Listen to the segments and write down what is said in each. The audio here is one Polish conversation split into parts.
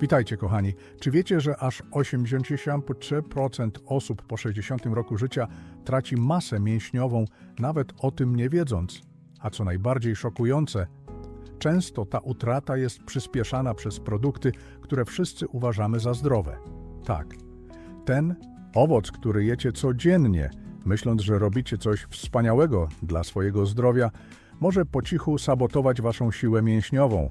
Witajcie kochani. Czy wiecie, że aż 83% osób po 60 roku życia traci masę mięśniową, nawet o tym nie wiedząc? A co najbardziej szokujące, często ta utrata jest przyspieszana przez produkty, które wszyscy uważamy za zdrowe. Tak, ten owoc, który jecie codziennie, myśląc, że robicie coś wspaniałego dla swojego zdrowia, może po cichu sabotować waszą siłę mięśniową.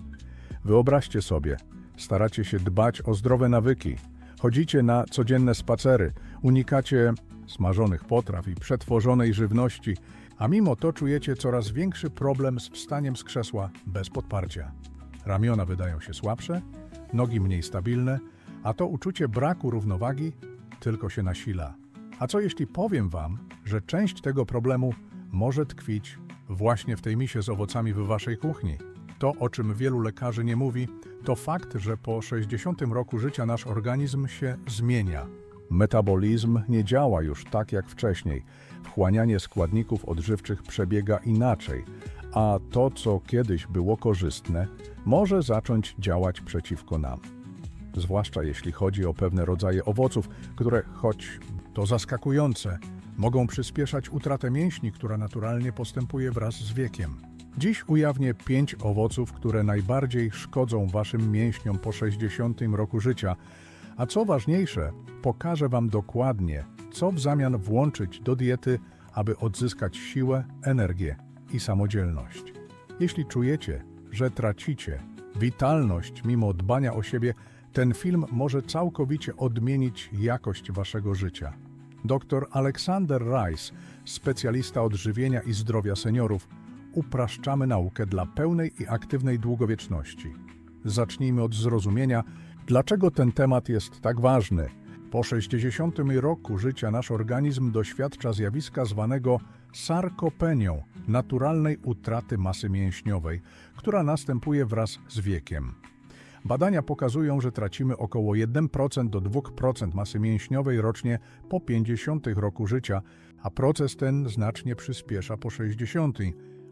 Wyobraźcie sobie, staracie się dbać o zdrowe nawyki, chodzicie na codzienne spacery, unikacie smażonych potraw i przetworzonej żywności, a mimo to czujecie coraz większy problem z wstaniem z krzesła bez podparcia. Ramiona wydają się słabsze, nogi mniej stabilne, a to uczucie braku równowagi tylko się nasila. A co jeśli powiem Wam, że część tego problemu może tkwić właśnie w tej misie z owocami w Waszej kuchni? To, o czym wielu lekarzy nie mówi, to fakt, że po 60 roku życia nasz organizm się zmienia. Metabolizm nie działa już tak jak wcześniej. Wchłanianie składników odżywczych przebiega inaczej, a to, co kiedyś było korzystne, może zacząć działać przeciwko nam zwłaszcza jeśli chodzi o pewne rodzaje owoców, które, choć to zaskakujące, mogą przyspieszać utratę mięśni, która naturalnie postępuje wraz z wiekiem. Dziś ujawnię pięć owoców, które najbardziej szkodzą waszym mięśniom po 60 roku życia, a co ważniejsze, pokażę wam dokładnie, co w zamian włączyć do diety, aby odzyskać siłę, energię i samodzielność. Jeśli czujecie, że tracicie witalność mimo dbania o siebie, ten film może całkowicie odmienić jakość waszego życia. Dr Aleksander Rice, specjalista odżywienia i zdrowia seniorów, upraszczamy naukę dla pełnej i aktywnej długowieczności. Zacznijmy od zrozumienia, dlaczego ten temat jest tak ważny. Po 60 roku życia nasz organizm doświadcza zjawiska zwanego sarkopenią, naturalnej utraty masy mięśniowej, która następuje wraz z wiekiem. Badania pokazują, że tracimy około 1% do 2% masy mięśniowej rocznie po 50 roku życia, a proces ten znacznie przyspiesza po 60.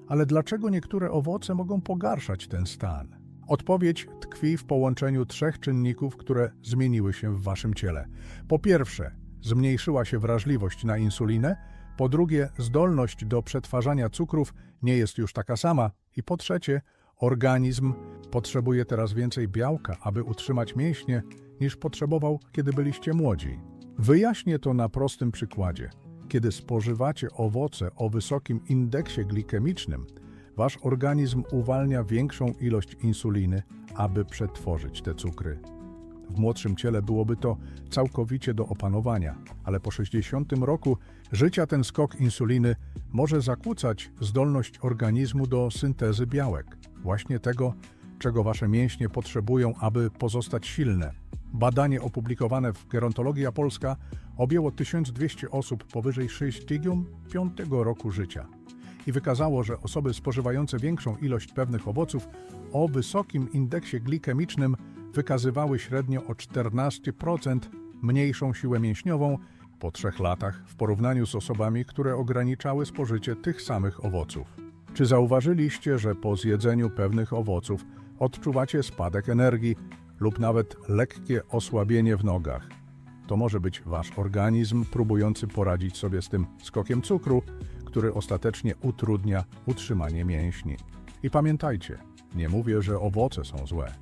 Ale dlaczego niektóre owoce mogą pogarszać ten stan? Odpowiedź tkwi w połączeniu trzech czynników, które zmieniły się w waszym ciele. Po pierwsze, zmniejszyła się wrażliwość na insulinę, po drugie, zdolność do przetwarzania cukrów nie jest już taka sama i po trzecie, Organizm potrzebuje teraz więcej białka, aby utrzymać mięśnie, niż potrzebował, kiedy byliście młodzi. Wyjaśnię to na prostym przykładzie. Kiedy spożywacie owoce o wysokim indeksie glikemicznym, wasz organizm uwalnia większą ilość insuliny, aby przetworzyć te cukry. W młodszym ciele byłoby to całkowicie do opanowania, ale po 60 roku życia ten skok insuliny może zakłócać zdolność organizmu do syntezy białek właśnie tego, czego wasze mięśnie potrzebują, aby pozostać silne. Badanie opublikowane w Gerontologia Polska objęło 1200 osób powyżej 65 roku życia i wykazało, że osoby spożywające większą ilość pewnych owoców o wysokim indeksie glikemicznym wykazywały średnio o 14% mniejszą siłę mięśniową po trzech latach w porównaniu z osobami, które ograniczały spożycie tych samych owoców. Czy zauważyliście, że po zjedzeniu pewnych owoców odczuwacie spadek energii lub nawet lekkie osłabienie w nogach? To może być wasz organizm próbujący poradzić sobie z tym skokiem cukru, który ostatecznie utrudnia utrzymanie mięśni. I pamiętajcie, nie mówię, że owoce są złe.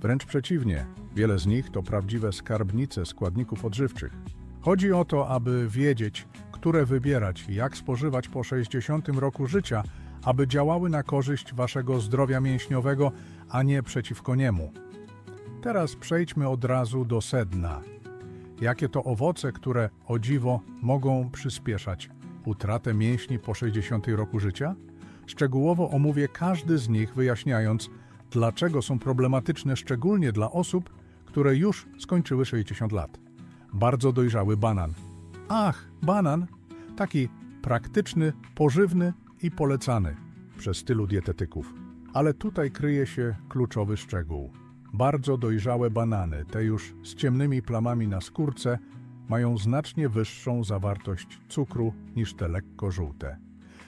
Wręcz przeciwnie, wiele z nich to prawdziwe skarbnice składników odżywczych. Chodzi o to, aby wiedzieć, które wybierać, jak spożywać po 60 roku życia, aby działały na korzyść waszego zdrowia mięśniowego, a nie przeciwko niemu. Teraz przejdźmy od razu do sedna. Jakie to owoce, które o dziwo mogą przyspieszać utratę mięśni po 60 roku życia? Szczegółowo omówię każdy z nich, wyjaśniając, dlaczego są problematyczne szczególnie dla osób, które już skończyły 60 lat. Bardzo dojrzały banan. Ach, banan! Taki praktyczny, pożywny i polecany przez tylu dietetyków. Ale tutaj kryje się kluczowy szczegół. Bardzo dojrzałe banany, te już z ciemnymi plamami na skórce, mają znacznie wyższą zawartość cukru niż te lekko żółte.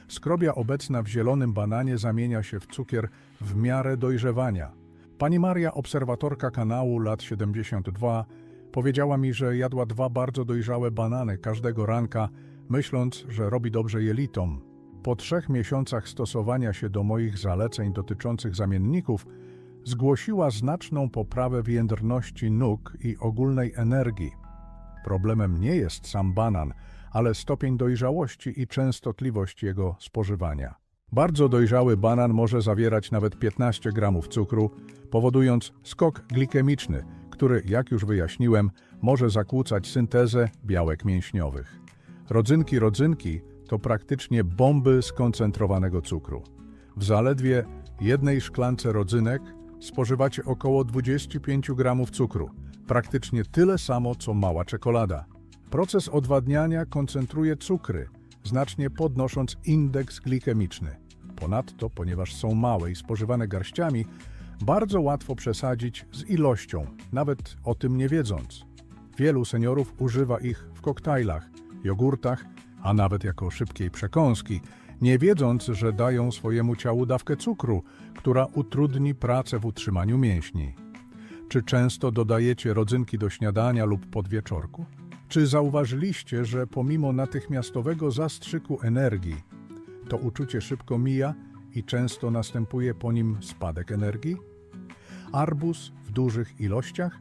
Skrobia obecna w zielonym bananie zamienia się w cukier w miarę dojrzewania. Pani Maria, obserwatorka kanału lat 72, powiedziała mi, że jadła dwa bardzo dojrzałe banany każdego ranka, myśląc, że robi dobrze jelitom. Po trzech miesiącach stosowania się do moich zaleceń dotyczących zamienników, zgłosiła znaczną poprawę w jędrności nóg i ogólnej energii. Problemem nie jest sam banan, ale stopień dojrzałości i częstotliwość jego spożywania. Bardzo dojrzały banan może zawierać nawet 15 gramów cukru, powodując skok glikemiczny, który, jak już wyjaśniłem, może zakłócać syntezę białek mięśniowych. Rodzynki rodzynki to praktycznie bomby skoncentrowanego cukru. W zaledwie jednej szklance rodzynek spożywacie około 25 gramów cukru, praktycznie tyle samo co mała czekolada. Proces odwadniania koncentruje cukry, znacznie podnosząc indeks glikemiczny. Ponadto, ponieważ są małe i spożywane garściami, bardzo łatwo przesadzić z ilością, nawet o tym nie wiedząc. Wielu seniorów używa ich w koktajlach, jogurtach, a nawet jako szybkiej przekąski, nie wiedząc, że dają swojemu ciału dawkę cukru, która utrudni pracę w utrzymaniu mięśni. Czy często dodajecie rodzynki do śniadania lub podwieczorku? Czy zauważyliście, że pomimo natychmiastowego zastrzyku energii, to uczucie szybko mija i często następuje po nim spadek energii? Arbuz w dużych ilościach?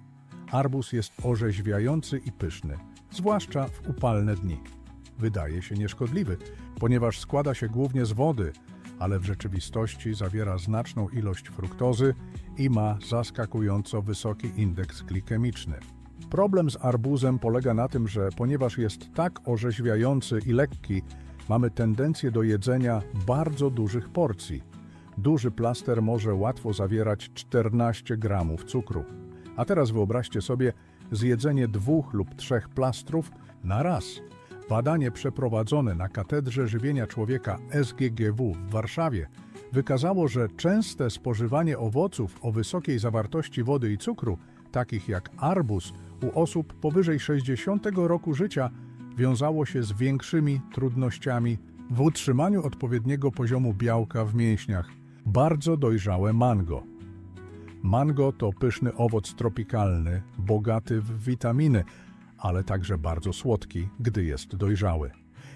Arbuz jest orzeźwiający i pyszny, zwłaszcza w upalne dni. Wydaje się nieszkodliwy, ponieważ składa się głównie z wody, ale w rzeczywistości zawiera znaczną ilość fruktozy i ma zaskakująco wysoki indeks glikemiczny. Problem z arbuzem polega na tym, że ponieważ jest tak orzeźwiający i lekki, mamy tendencję do jedzenia bardzo dużych porcji. Duży plaster może łatwo zawierać 14 gramów cukru. A teraz wyobraźcie sobie zjedzenie dwóch lub trzech plastrów na raz. Badanie przeprowadzone na Katedrze Żywienia Człowieka SGGW w Warszawie wykazało, że częste spożywanie owoców o wysokiej zawartości wody i cukru, takich jak arbuz, u osób powyżej 60 roku życia wiązało się z większymi trudnościami w utrzymaniu odpowiedniego poziomu białka w mięśniach. Bardzo dojrzałe mango. Mango to pyszny owoc tropikalny, bogaty w witaminy, ale także bardzo słodki, gdy jest dojrzały.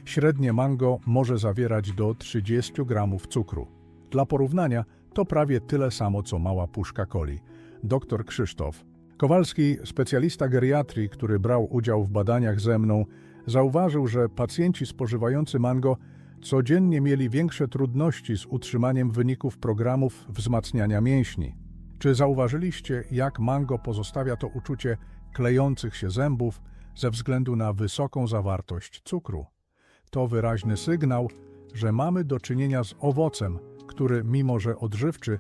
Średnie mango może zawierać do 30 gramów cukru. Dla porównania to prawie tyle samo co mała puszka coli. Dr Krzysztof Kowalski, specjalista geriatrii, który brał udział w badaniach ze mną, zauważył, że pacjenci spożywający mango codziennie mieli większe trudności z utrzymaniem wyników programów wzmacniania mięśni. Czy zauważyliście, jak mango pozostawia to uczucie klejących się zębów ze względu na wysoką zawartość cukru? To wyraźny sygnał, że mamy do czynienia z owocem, który, mimo że odżywczy,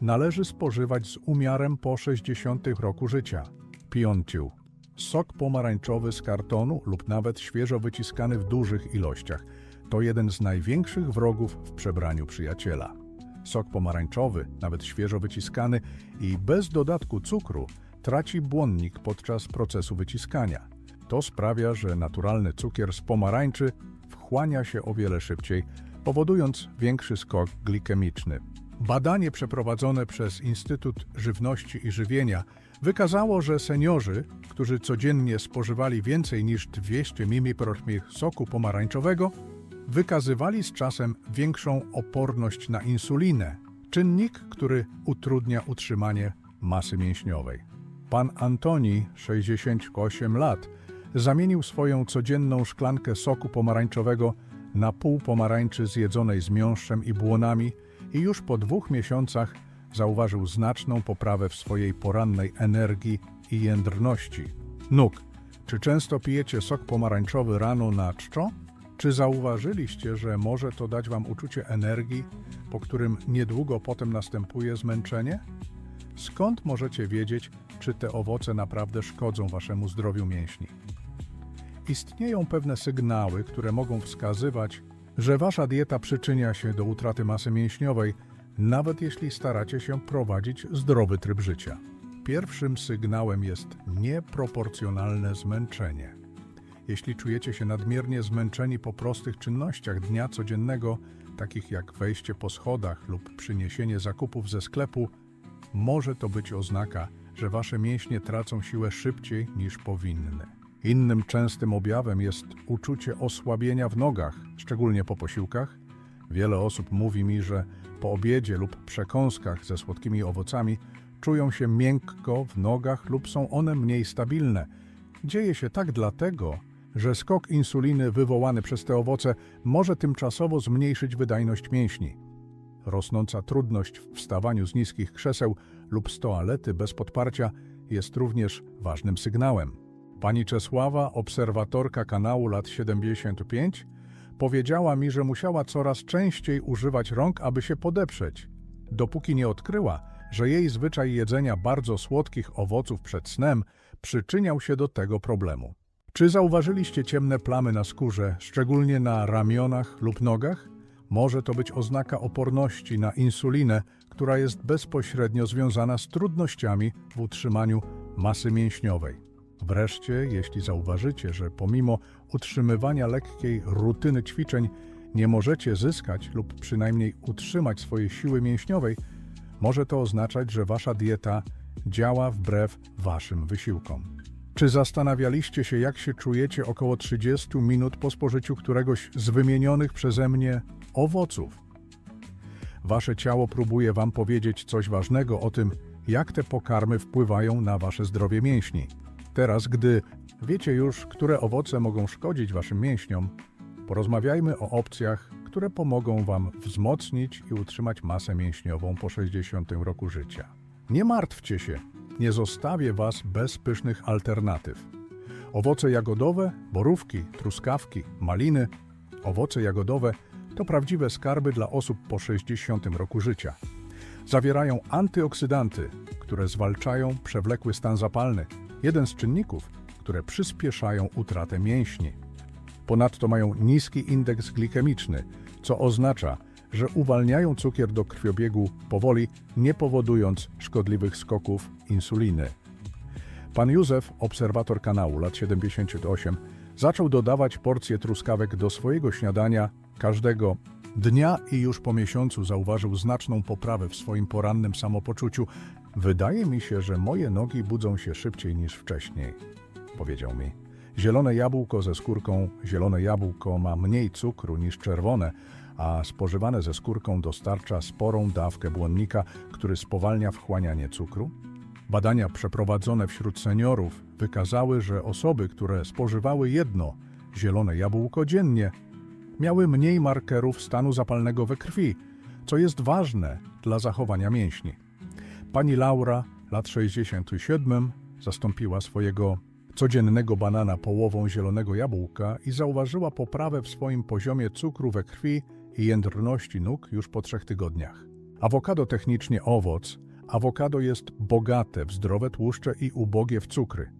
należy spożywać z umiarem po 60 roku życia. Piąciu. Sok pomarańczowy z kartonu lub nawet świeżo wyciskany w dużych ilościach to jeden z największych wrogów w przebraniu przyjaciela. Sok pomarańczowy, nawet świeżo wyciskany i bez dodatku cukru, traci błonnik podczas procesu wyciskania. To sprawia, że naturalny cukier z pomarańczy wchłania się o wiele szybciej, powodując większy skok glikemiczny. Badanie przeprowadzone przez Instytut Żywności i Żywienia wykazało, że seniorzy, którzy codziennie spożywali więcej niż 200 ml soku pomarańczowego, wykazywali z czasem większą oporność na insulinę, czynnik, który utrudnia utrzymanie masy mięśniowej. Pan Antoni, 68 lat, zamienił swoją codzienną szklankę soku pomarańczowego na pół pomarańczy zjedzonej z miąższem i błonami i już po dwóch miesiącach zauważył znaczną poprawę w swojej porannej energii i jędrności. Nóg. Czy często pijecie sok pomarańczowy rano na czczo? Czy zauważyliście, że może to dać Wam uczucie energii, po którym niedługo potem następuje zmęczenie? Skąd możecie wiedzieć, czy te owoce naprawdę szkodzą Waszemu zdrowiu mięśni? Istnieją pewne sygnały, które mogą wskazywać, że Wasza dieta przyczynia się do utraty masy mięśniowej, nawet jeśli staracie się prowadzić zdrowy tryb życia. Pierwszym sygnałem jest nieproporcjonalne zmęczenie. Jeśli czujecie się nadmiernie zmęczeni po prostych czynnościach dnia codziennego, takich jak wejście po schodach lub przyniesienie zakupów ze sklepu, może to być oznaka, że wasze mięśnie tracą siłę szybciej niż powinny. Innym częstym objawem jest uczucie osłabienia w nogach, szczególnie po posiłkach. Wiele osób mówi mi, że po obiedzie lub przekąskach ze słodkimi owocami czują się miękko w nogach lub są one mniej stabilne. Dzieje się tak dlatego, że skok insuliny wywołany przez te owoce może tymczasowo zmniejszyć wydajność mięśni. Rosnąca trudność w wstawaniu z niskich krzeseł lub z toalety bez podparcia jest również ważnym sygnałem. Pani Czesława, obserwatorka kanału lat 75, powiedziała mi, że musiała coraz częściej używać rąk, aby się podeprzeć, dopóki nie odkryła, że jej zwyczaj jedzenia bardzo słodkich owoców przed snem przyczyniał się do tego problemu. Czy zauważyliście ciemne plamy na skórze, szczególnie na ramionach lub nogach? Może to być oznaka oporności na insulinę, która jest bezpośrednio związana z trudnościami w utrzymaniu masy mięśniowej. Wreszcie, jeśli zauważycie, że pomimo utrzymywania lekkiej rutyny ćwiczeń nie możecie zyskać lub przynajmniej utrzymać swojej siły mięśniowej, może to oznaczać, że wasza dieta działa wbrew waszym wysiłkom. Czy zastanawialiście się, jak się czujecie około 30 minut po spożyciu któregoś z wymienionych przeze mnie owoców? Wasze ciało próbuje wam powiedzieć coś ważnego o tym, jak te pokarmy wpływają na wasze zdrowie mięśni. Teraz, gdy wiecie już, które owoce mogą szkodzić waszym mięśniom, porozmawiajmy o opcjach, które pomogą wam wzmocnić i utrzymać masę mięśniową po 60 roku życia. Nie martwcie się, nie zostawię was bez pysznych alternatyw. Owoce jagodowe, borówki, truskawki, maliny, owoce jagodowe to prawdziwe skarby dla osób po 60 roku życia. Zawierają antyoksydanty, które zwalczają przewlekły stan zapalny, jeden z czynników, które przyspieszają utratę mięśni. Ponadto mają niski indeks glikemiczny, co oznacza, że uwalniają cukier do krwiobiegu powoli, nie powodując szkodliwych skoków insuliny. Pan Józef, obserwator kanału lat 78, zaczął dodawać porcje truskawek do swojego śniadania każdego dnia i już po miesiącu zauważył znaczną poprawę w swoim porannym samopoczuciu. Wydaje mi się, że moje nogi budzą się szybciej niż wcześniej, powiedział mi. Zielone jabłko ze skórką, zielone jabłko ma mniej cukru niż czerwone, a spożywane ze skórką dostarcza sporą dawkę błonnika, który spowalnia wchłanianie cukru. Badania przeprowadzone wśród seniorów wykazały, że osoby, które spożywały jedno zielone jabłko dziennie, miały mniej markerów stanu zapalnego we krwi, co jest ważne dla zachowania mięśni. Pani Laura, lat 67, zastąpiła swojego codziennego banana połową zielonego jabłka i zauważyła poprawę w swoim poziomie cukru we krwi i jędrności nóg już po trzech tygodniach. Awokado technicznie owoc, awokado jest bogate w zdrowe tłuszcze i ubogie w cukry.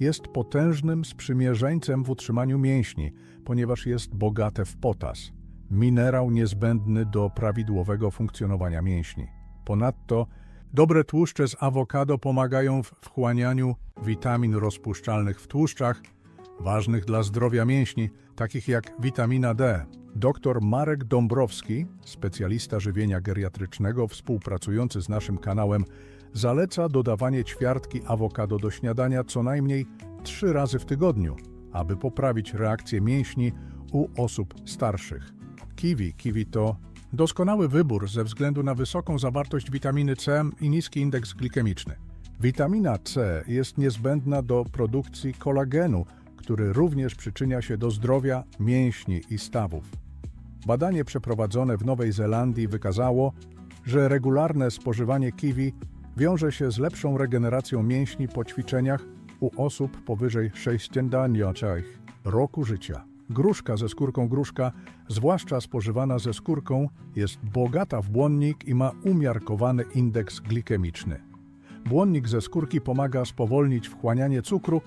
Jest potężnym sprzymierzeńcem w utrzymaniu mięśni, ponieważ jest bogate w potas, minerał niezbędny do prawidłowego funkcjonowania mięśni. Ponadto dobre tłuszcze z awokado pomagają w wchłanianiu witamin rozpuszczalnych w tłuszczach, ważnych dla zdrowia mięśni, takich jak witamina D. Dr Marek Dąbrowski, specjalista żywienia geriatrycznego współpracujący z naszym kanałem, zaleca dodawanie ćwiartki awokado do śniadania co najmniej trzy razy w tygodniu, aby poprawić reakcję mięśni u osób starszych. Kiwi Kiwi to doskonały wybór ze względu na wysoką zawartość witaminy C i niski indeks glikemiczny. Witamina C jest niezbędna do produkcji kolagenu, który również przyczynia się do zdrowia mięśni i stawów. Badanie przeprowadzone w Nowej Zelandii wykazało, że regularne spożywanie kiwi wiąże się z lepszą regeneracją mięśni po ćwiczeniach u osób powyżej 60 roku życia. Gruszka ze skórką gruszka, zwłaszcza spożywana ze skórką, jest bogata w błonnik i ma umiarkowany indeks glikemiczny. Błonnik ze skórki pomaga spowolnić wchłanianie cukru,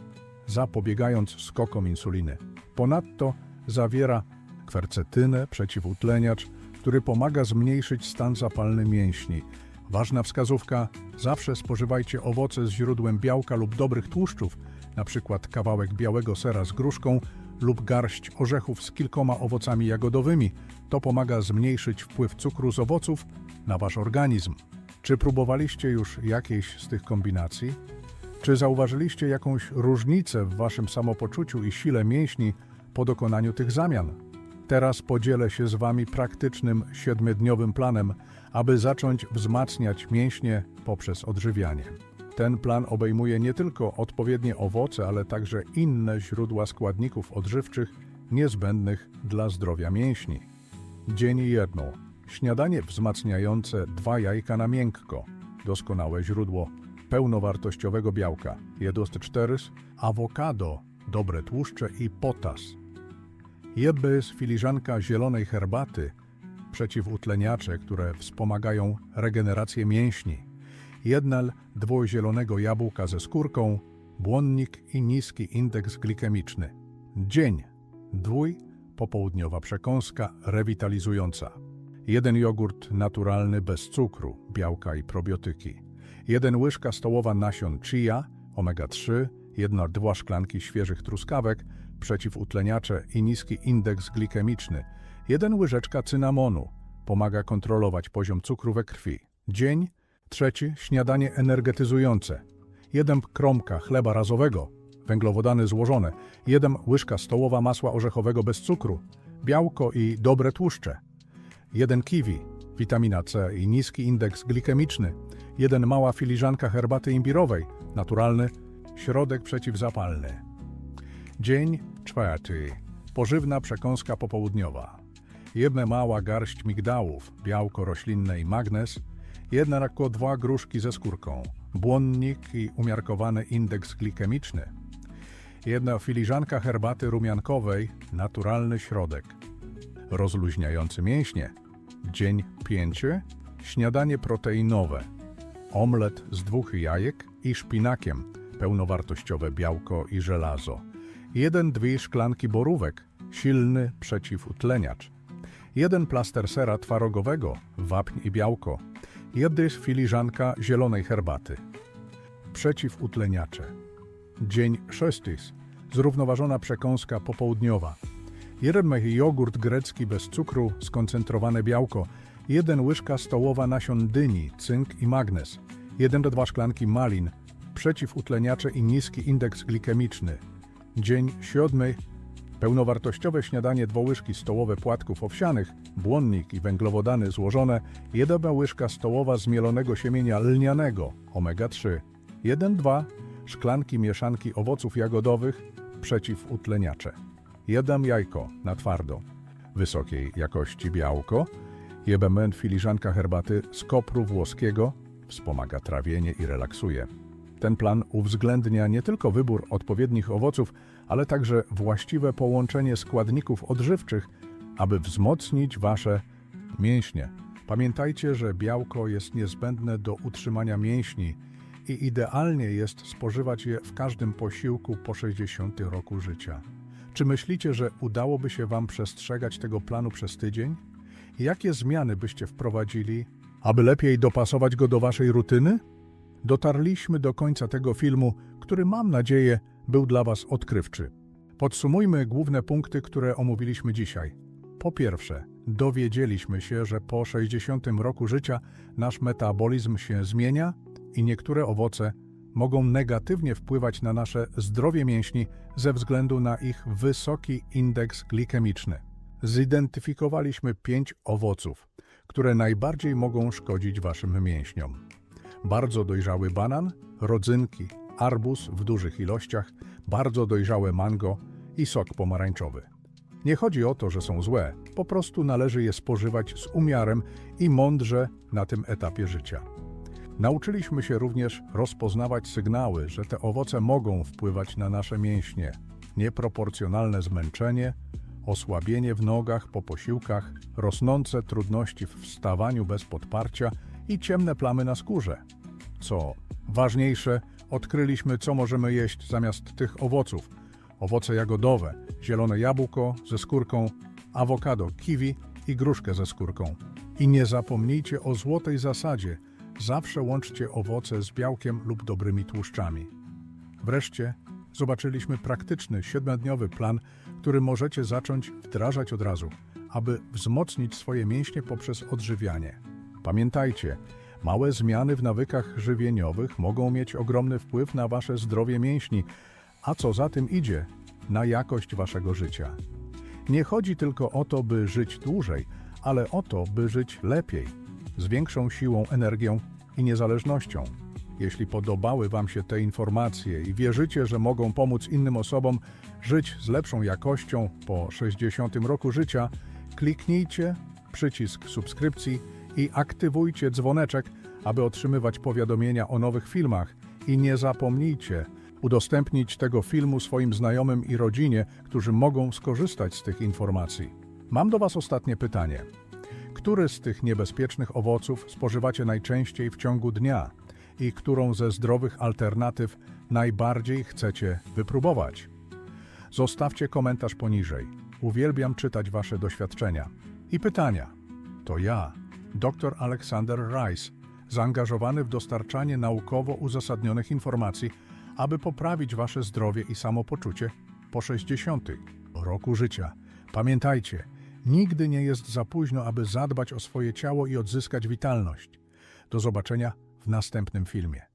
zapobiegając skokom insuliny. Ponadto zawiera kwercetynę, przeciwutleniacz, który pomaga zmniejszyć stan zapalny mięśni. Ważna wskazówka: zawsze spożywajcie owoce z źródłem białka lub dobrych tłuszczów, np. kawałek białego sera z gruszką lub garść orzechów z kilkoma owocami jagodowymi. To pomaga zmniejszyć wpływ cukru z owoców na wasz organizm. Czy próbowaliście już jakiejś z tych kombinacji? Czy zauważyliście jakąś różnicę w waszym samopoczuciu i sile mięśni po dokonaniu tych zamian? Teraz podzielę się z wami praktycznym siedmiodniowym planem, aby zacząć wzmacniać mięśnie poprzez odżywianie. Ten plan obejmuje nie tylko odpowiednie owoce, ale także inne źródła składników odżywczych niezbędnych dla zdrowia mięśni. Dzień jedno. Śniadanie wzmacniające dwa jajka na miękko. Doskonałe źródło pełnowartościowego białka. Jedost 4, awokado, dobre tłuszcze i potas. Jebys filiżanka zielonej herbaty, przeciwutleniacze, które wspomagają regenerację mięśni. Jednal dwuzielonego jabłka ze skórką, błonnik i niski indeks glikemiczny. Dzień. Dwój popołudniowa przekąska rewitalizująca. Jeden jogurt naturalny bez cukru, białka i probiotyki. Jeden łyżka stołowa nasion chia, omega-3, jedna dwa szklanki świeżych truskawek, przeciwutleniacze i niski indeks glikemiczny. Jeden łyżeczka cynamonu, pomaga kontrolować poziom cukru we krwi. Dzień trzeci śniadanie energetyzujące. Jeden kromka chleba razowego, węglowodany złożone, jeden łyżka stołowa masła orzechowego bez cukru, białko i dobre tłuszcze. Jeden kiwi, witamina C i niski indeks glikemiczny, jeden mała filiżanka herbaty imbirowej, naturalny, środek przeciwzapalny. Dzień czwarty. Pożywna przekąska popołudniowa. Jedna mała garść migdałów, białko roślinne i magnez, jedna rakło dwa gruszki ze skórką, błonnik i umiarkowany indeks glikemiczny. Jedna filiżanka herbaty rumiankowej, naturalny środek. Rozluźniający mięśnie. Dzień pięciu. Śniadanie proteinowe. Omlet z dwóch jajek i szpinakiem, pełnowartościowe białko i żelazo. Jeden, dwie szklanki borówek, silny przeciwutleniacz. Jeden plaster sera twarogowego, wapń i białko. Jedna filiżanka zielonej herbaty. Przeciwutleniacze. Dzień szósty. Zrównoważona przekąska popołudniowa. Jeden jogurt grecki bez cukru, skoncentrowane białko. Jeden łyżka stołowa nasion dyni, cynk i magnez. Jeden do dwa szklanki malin, przeciwutleniacze i niski indeks glikemiczny. Dzień siódmy. Pełnowartościowe śniadanie dwa łyżki stołowe płatków owsianych, błonnik i węglowodany złożone, jedna łyżka stołowa zmielonego siemienia lnianego, omega-3, 1-2 szklanki mieszanki owoców jagodowych, przeciwutleniacze, jedem jajko na twardo, wysokiej jakości białko, jeden filiżanka herbaty z kopru włoskiego, wspomaga trawienie i relaksuje. Ten plan uwzględnia nie tylko wybór odpowiednich owoców, ale także właściwe połączenie składników odżywczych, aby wzmocnić wasze mięśnie. Pamiętajcie, że białko jest niezbędne do utrzymania mięśni i idealnie jest spożywać je w każdym posiłku po 60 roku życia. Czy myślicie, że udałoby się wam przestrzegać tego planu przez tydzień? Jakie zmiany byście wprowadzili, aby lepiej dopasować go do waszej rutyny? Dotarliśmy do końca tego filmu, który mam nadzieję był dla Was odkrywczy. Podsumujmy główne punkty, które omówiliśmy dzisiaj. Po pierwsze, dowiedzieliśmy się, że po 60 roku życia nasz metabolizm się zmienia i niektóre owoce mogą negatywnie wpływać na nasze zdrowie mięśni ze względu na ich wysoki indeks glikemiczny. Zidentyfikowaliśmy pięć owoców, które najbardziej mogą szkodzić Waszym mięśniom bardzo dojrzały banan, rodzynki, arbuz w dużych ilościach, bardzo dojrzałe mango i sok pomarańczowy. Nie chodzi o to, że są złe, po prostu należy je spożywać z umiarem i mądrze na tym etapie życia. Nauczyliśmy się również rozpoznawać sygnały, że te owoce mogą wpływać na nasze mięśnie. Nieproporcjonalne zmęczenie, osłabienie w nogach po posiłkach, rosnące trudności w wstawaniu bez podparcia i ciemne plamy na skórze. Co ważniejsze, odkryliśmy, co możemy jeść zamiast tych owoców. Owoce jagodowe, zielone jabłko ze skórką, awokado, kiwi i gruszkę ze skórką. I nie zapomnijcie o złotej zasadzie. Zawsze łączcie owoce z białkiem lub dobrymi tłuszczami. Wreszcie zobaczyliśmy praktyczny, siedmiodniowy plan, który możecie zacząć wdrażać od razu, aby wzmocnić swoje mięśnie poprzez odżywianie. Pamiętajcie, Małe zmiany w nawykach żywieniowych mogą mieć ogromny wpływ na wasze zdrowie mięśni, a co za tym idzie, na jakość waszego życia. Nie chodzi tylko o to, by żyć dłużej, ale o to, by żyć lepiej, z większą siłą, energią i niezależnością. Jeśli podobały Wam się te informacje i wierzycie, że mogą pomóc innym osobom żyć z lepszą jakością po 60 roku życia, kliknijcie przycisk subskrypcji i aktywujcie dzwoneczek, aby otrzymywać powiadomienia o nowych filmach. I nie zapomnijcie udostępnić tego filmu swoim znajomym i rodzinie, którzy mogą skorzystać z tych informacji. Mam do Was ostatnie pytanie. Który z tych niebezpiecznych owoców spożywacie najczęściej w ciągu dnia i którą ze zdrowych alternatyw najbardziej chcecie wypróbować? Zostawcie komentarz poniżej. Uwielbiam czytać Wasze doświadczenia i pytania. To ja, dr Alexander Rice, zaangażowany w dostarczanie naukowo uzasadnionych informacji, aby poprawić Wasze zdrowie i samopoczucie po 60 roku życia. Pamiętajcie, nigdy nie jest za późno, aby zadbać o swoje ciało i odzyskać witalność. Do zobaczenia w następnym filmie.